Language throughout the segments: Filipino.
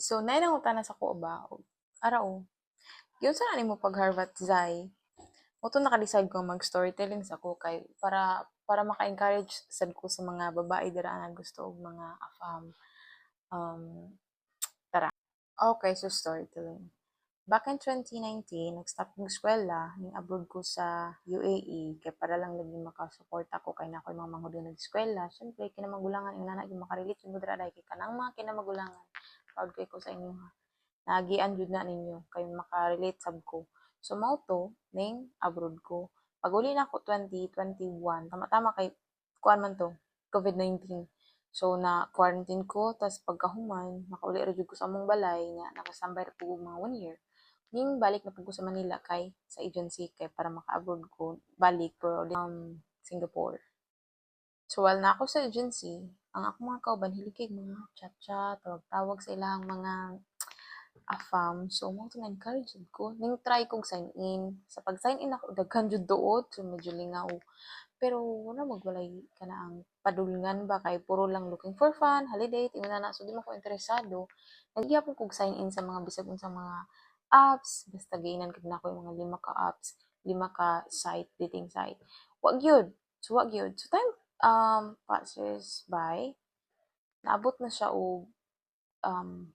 So nainangutan na sa ko ba? Araw. Yun sa nimo pag Harvard Zai. Moto naka-decide ko mag-storytelling sa ko kay para para maka-encourage sad ko sa mga babae dira na gusto og mga afam. Um, tara. Okay, so storytelling. Back in 2019, nag-stop kong eskwela, ning abroad ko sa UAE, kay para lang lagi makasupport ako kay na ako mga manghudon nag eskwela. Syempre, kinamagulangan yung nanay yung makarelate yung dira kay kanang mga kinamagulangan. Proud ko sa inyo ha. Nagian jud na ninyo kay makarelate sab ko. So mao to ning abroad ko. Pag uli na ako 2021, tama-tama kay kuan man to, COVID-19. So na quarantine ko tas pagkahuman nakauli ra jud ko sa among balay nga nakasambay ra po mga one year. Ning balik na po ko sa Manila kay sa agency kay para maka-abroad ko balik pero um, Singapore. So while na ako sa agency, ang ako mga kauban hilikig mga chat-chat, tawag-tawag sa ilang mga afam. So mo to na-encourage jud ko. Ning try kong sign in. Sa pag sign in ako daghan jud doot, so medyo lingaw. Pero wala magwalay ka na ang padulngan ba kay puro lang looking for fun, holiday, tingnan na so di mo ko interesado. Nagyapon kog sign in sa mga bisag sa mga apps, basta gainan kag nako yung mga lima ka apps, lima ka site, dating site. Wag yun. So wag yun. So time um passes by, naabot na siya og um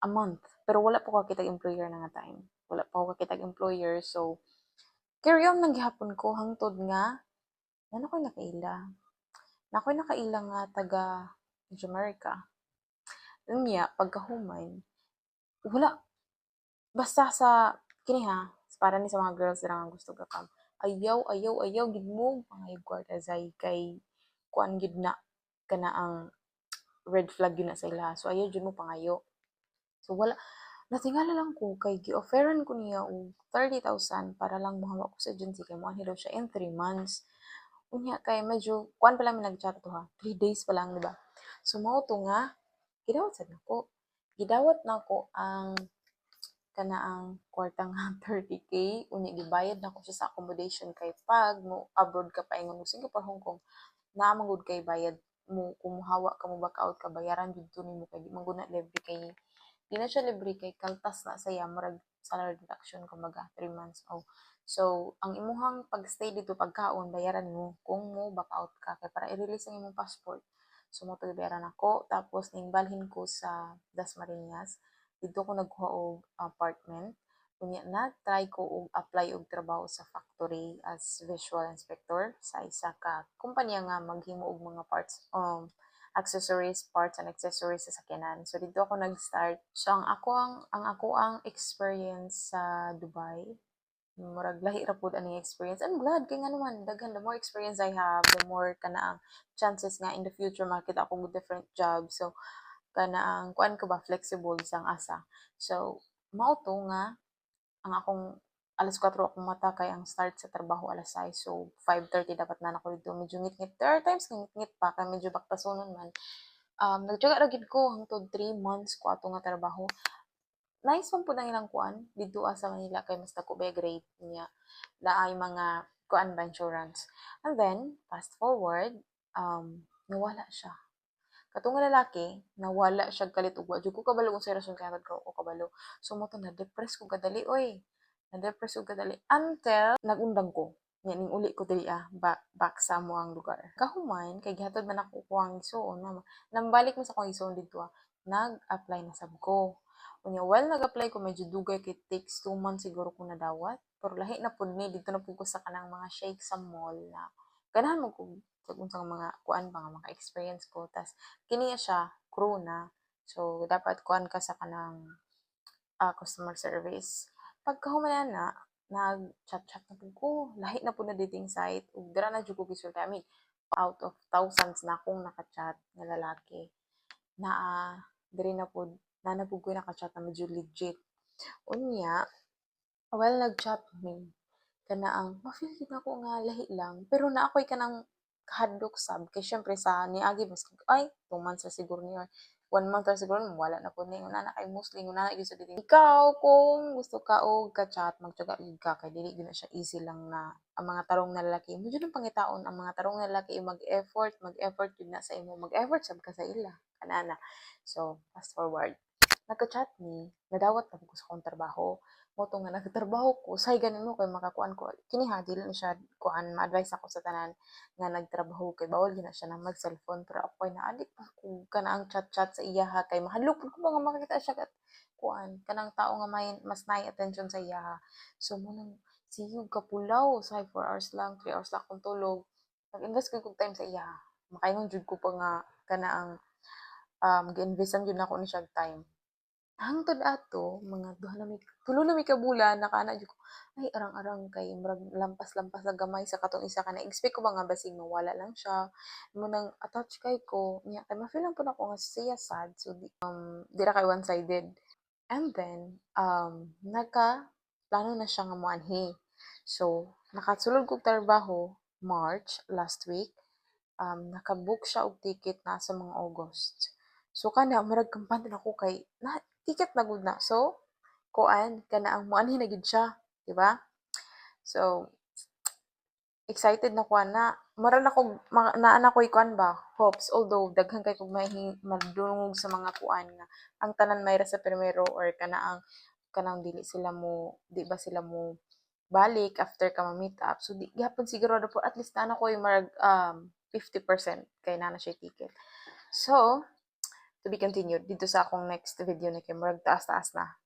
a month. Pero wala po ko kitag employer na nga time. Wala pa ko kitag employer. So, carry on lang gihapon ko hangtod nga ano ko'y nakaila. Na ako'y nakaila nga taga Jamaica. Unya, pagkahuman, wala. Basta sa, kini para ni sa mga girls na gusto ka kam. Ayaw, ayaw, ayaw, gid mo, pangayog kwarta zay kay kuan gid na kana ang red flag yun na sa ila. So, ayaw jud mo pangayo. So, wala. Natingala lang ko kay gi-offeran ko niya og 30,000 para lang mahawa ko sa agency kay mo daw siya in 3 months. Unya kay medyo kuan pa lang nag-chat to ha. 3 days pa lang, di ba? So mao to nga gidawat sad nako. Gidawat nako ang kana ang kwarta nga 30k unya gibayad nako siya sa accommodation kay pag mo abroad ka pa ingon mo Singapore Hong Kong naa man gud kay bayad mo kumuhawa ka mo back out ka bayaran jud to nimo kay di man gud na libre kay di na siya libre kay kaltas na saya murag salary deduction kumbaga 3 months oh so ang imuhang pagstay dito pagkaon bayaran mo kung mo back out ka kay para i-release ang imong passport. So mo bayaran ako tapos ning balhin ko sa Dasmariñas dito ko nagkuha og apartment kunya na try ko og apply og trabaho sa factory as visual inspector sa isa ka kumpanya nga maghimo og mga parts um accessories, parts and accessories sa sakyanan. So dito ako nag-start. So ang ako ang ang ako ang experience sa Dubai. Murag lahi ra pud ani experience. I'm glad kay nga naman daghan the more experience I have, the more kana ang chances nga in the future makita ako different jobs. So kana ang kuan ko ba flexible sang asa. So mao to nga ang akong alas 4 akong mata kay ang start sa trabaho alas 6. So, 5.30 dapat na ako dito. Medyo ngit-ngit. There are times ngit-ngit pa, kay medyo baktasonon man. Um, nagtyaga ra gid ko hangtod 3 months ko ato nga trabaho. Nice man po ang ilang kuan dito ah, sa Manila kay mas dako ba grade niya. Naay mga kuan ba insurance. And then, fast forward, um, nawala siya. Katong lalaki, nawala siya kalit ug wa jud ko kabalo kung sa rason kaya ko kabalo. So mo to na depress ko kadali oy. Na-depress ko kadali until nagundang ko. Nya ning uli ko diri ah back, back sa mo ang lugar. Kahuman kay gihatod man ako ko ang isuon nambalik mo sa kong isuon dito ah nag-apply na sab ko. Unya well nag-apply ko medyo dugay kay takes 2 months siguro ko nadawat. Pero lahi na pud ni dito na pud ko sa kanang mga shake sa mall na ganahan mo ko sa mga kuan pa nga mga experience ko tas kini siya crew na so dapat kuan ka sa kanang uh, customer service pagkahumanan na, nag-chat-chat na po ko. Lahi na po na dating site. Ug dira na jud ko gisulti. I mean, out of thousands na akong naka-chat nga lalaki. Na uh, na po na na po ko naka-chat na medyo legit. Unya, well nag-chat me kana ang ma-feel ako nga lahi lang pero na ako'y kanang kahadlok sab kay syempre sa niagi mas ay two months sa siguro niya one month ra siguro wala na po ni una na kay Muslim una na gyud sa dili ikaw kung gusto ka og ka-chat magtiyaga gyud ka kay dili gyud siya easy lang na ang mga tarong na lalaki. Mo jud ang pangitaon ang mga tarong na lalaki mag-effort mag-effort gyud na sa imo mag-effort sab ka sa ila kanana. So fast forward nagka-chat ni, nadawat na ko sa akong trabaho. Moto nga nagtrabaho ko, say ganin mo kay makakuan ko. Kini ha, dili na siya kuan, ma-advise ako sa tanan nga nagtrabaho kay bawal gina siya na mag-cellphone pero ako na adik pa ko kana ang chat-chat sa iya ha kay mahadlok ko ba nga makita siya kat kuan kanang tao nga may mas naay attention sa iya ha. So mo nang siyog kapulaw, say 4 hours lang, 3 hours lang akong tulog. Nag-invest ko kog time sa iya. Makaingon jud ko pa nga kana ang um, gi-investan jud nako ni siya time. Hangtod ato, mga duha na may, tulo na may kabulan, nakana jud ko, ay arang-arang kay murag lampas-lampas na gamay sa katong isa ka na. Expect ko ba nga basig mawala lang siya. Mo nang attach kay ko nya kay ma-feel lang po ako nga siya sad so di, um di ra kay one sided and then um naka plano na siya nga moanhi so nakasulod kog trabaho March last week. Um nakabook siya og ticket na sa mga August. So kana murag kampante na ko kay na ticket na na. So kuan kana ang moanhi na gid siya di ba? So excited na ko na. Mara na kog naa na ko'y kuan ba? Hopes although daghan kay kog mahing madungog sa mga kuan nga. Ang tanan mayra sa primero or kana ang kanang dili sila mo di ba sila mo balik after ka ma-meet up. So di gyapon sigurado po at least na ko'y marag um 50% kay na na siya ticket so to be continued dito sa akong next video na kay murag taas-taas na